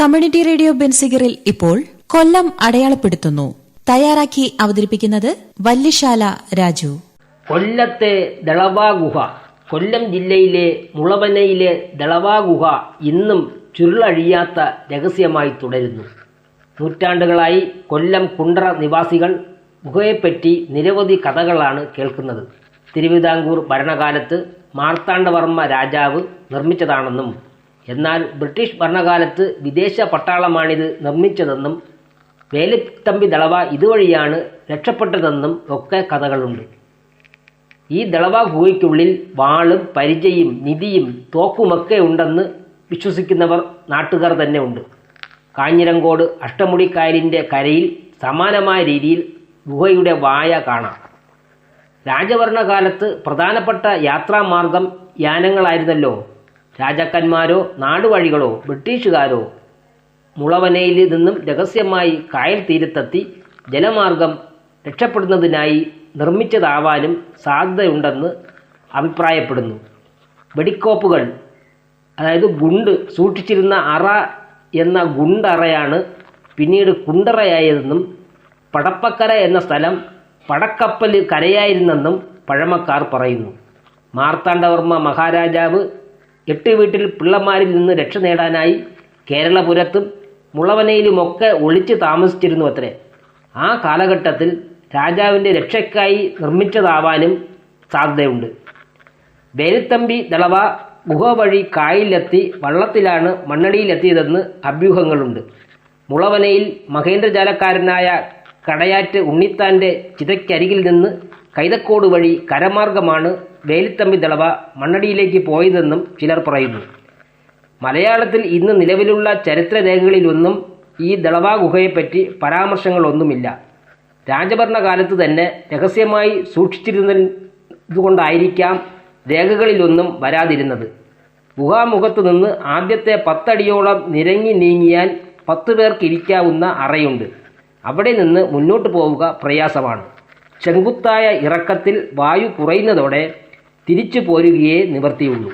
Community radio ബെൻസിഗറിൽ ഇപ്പോൾ കൊല്ലം അടയാളപ്പെടുത്തുന്നു. തയ്യാറാക്കി അവതരിപ്പിക്കുന്നത് വല്യശാല രാജു. കൊല്ലത്തെ ദളവാ ഗുഹ കൊല്ലം ജില്ലയിലെ മുളവനയിലെ ദളവാ ഗുഹ ഇന്നും ചുരുളഴിയാത്ത രഹസ്യമായി തുടരുന്നു. നൂറ്റാണ്ടുകളായി കൊല്ലം കുണ്ടറ നിവാസികൾ ഗുഹയെപ്പറ്റി നിരവധി കഥകളാണ് കേൾക്കുന്നത്. തിരുവിതാംകൂർ ഭരണകാലത്ത് മാർത്താണ്ഡവർമ്മ രാജാവ് നിർമ്മിച്ചതാണെന്നും എന്നാൽ ബ്രിട്ടീഷ് ഭരണകാലത്ത് വിദേശ പട്ടാളമാണിത് നിർമ്മിച്ചതെന്നും വേലുത്തമ്പി ദളവ ഇതുവഴിയാണ് രക്ഷപ്പെട്ടതെന്നും ഒക്കെ കഥകളുണ്ട്. ഈ ദളവ ഗുഹയ്ക്കുള്ളിൽ വാളും പരിചയും നിധിയും തോക്കുമൊക്കെ ഉണ്ടെന്ന് വിശ്വസിക്കുന്നവർ നാട്ടുകാർ തന്നെ ഉണ്ട് കാഞ്ഞിരങ്കോട് അഷ്ടമുടിക്കായലിന്റെ കരയിൽ സമാനമായ രീതിയിൽ ഗുഹയുടെ വായ കാണാം. രാജഭരണകാലത്ത് പ്രധാനപ്പെട്ട യാത്രാമാർഗം യാനങ്ങളായിരുന്നല്ലോ. രാജാക്കന്മാരോ നാടുവഴികളോ ബ്രിട്ടീഷുകാരോ മുളവനയിൽ നിന്നും രഹസ്യമായി കായൽ തീരത്തെത്തി ജലമാർഗം രക്ഷപ്പെടുന്നതിനായി നിർമ്മിച്ചതാവാനും സാധ്യതയുണ്ടെന്ന് അഭിപ്രായപ്പെടുന്നു. വെടിക്കോപ്പുകൾ അതായത് ഗുണ്ട് സൂക്ഷിച്ചിരുന്ന അറ എന്ന ഗുണ്ടറയാണ് പിന്നീട് കുണ്ടറയായതെന്നും പടപ്പക്കര എന്ന സ്ഥലം പടക്കപ്പൽ കരയായിരുന്നെന്നും പഴമക്കാർ പറയുന്നു. മാർത്താണ്ഡവർമ്മ മഹാരാജാവ് എട്ട് വീട്ടിൽ പിള്ളമാരിൽ നിന്ന് രക്ഷ നേടാനായി കേരളപുരത്തും മുളവനയിലുമൊക്കെ ഒളിച്ചു താമസിച്ചിരുന്നു അത്രേ. ആ കാലഘട്ടത്തിൽ രാജാവിന്റെ രക്ഷയ്ക്കായി നിർമ്മിച്ചതാവാനും സാധ്യതയുണ്ട്. വേലുത്തമ്പി ദളവ ഗുഹ വഴി കായലിലെത്തി വള്ളത്തിലാണ് മണ്ണടിയിലെത്തിയതെന്ന് അഭ്യൂഹങ്ങളുണ്ട്. മുളവനയിൽ മഹേന്ദ്രജാലക്കാരനായ കടയാറ്റ് ഉണ്ണിത്താന്റെ ചിതയ്ക്കരികിൽ നിന്ന് കൈതക്കോട് വഴി കരമാർഗമാണ് വേലിത്തമ്പി ദളവ മണ്ണടിയിലേക്ക് പോയതെന്നും ചിലർ പറയുന്നു. മലയാളത്തിൽ ഇന്ന് നിലവിലുള്ള ചരിത്ര ചരിത്രരേഖകളിലൊന്നും ഈ ദളവാ ഗുഹയെപ്പറ്റി പരാമർശങ്ങളൊന്നുമില്ല. രാജഭരണകാലത്ത് തന്നെ രഹസ്യമായി സൂക്ഷിച്ചിരുന്നതുകൊണ്ടായിരിക്കാം രേഖകളിലൊന്നും വരാതിരുന്നത്. ഗുഹാമുഖത്തു നിന്ന് ആദ്യത്തെ പത്തടിയോളം നിരങ്ങി നീങ്ങിയാൽ പത്ത് പേർക്ക് ഇരിക്കാവുന്ന അറയുണ്ട്. അവിടെ നിന്ന് മുന്നോട്ട് പോവുക പ്രയാസമാണ്. ചെങ്കുത്തായ ഇറക്കത്തിൽ വായു കുറയുന്നതോടെ തിരിച്ചു പോരുകയേ നിവർത്തിയുള്ളൂ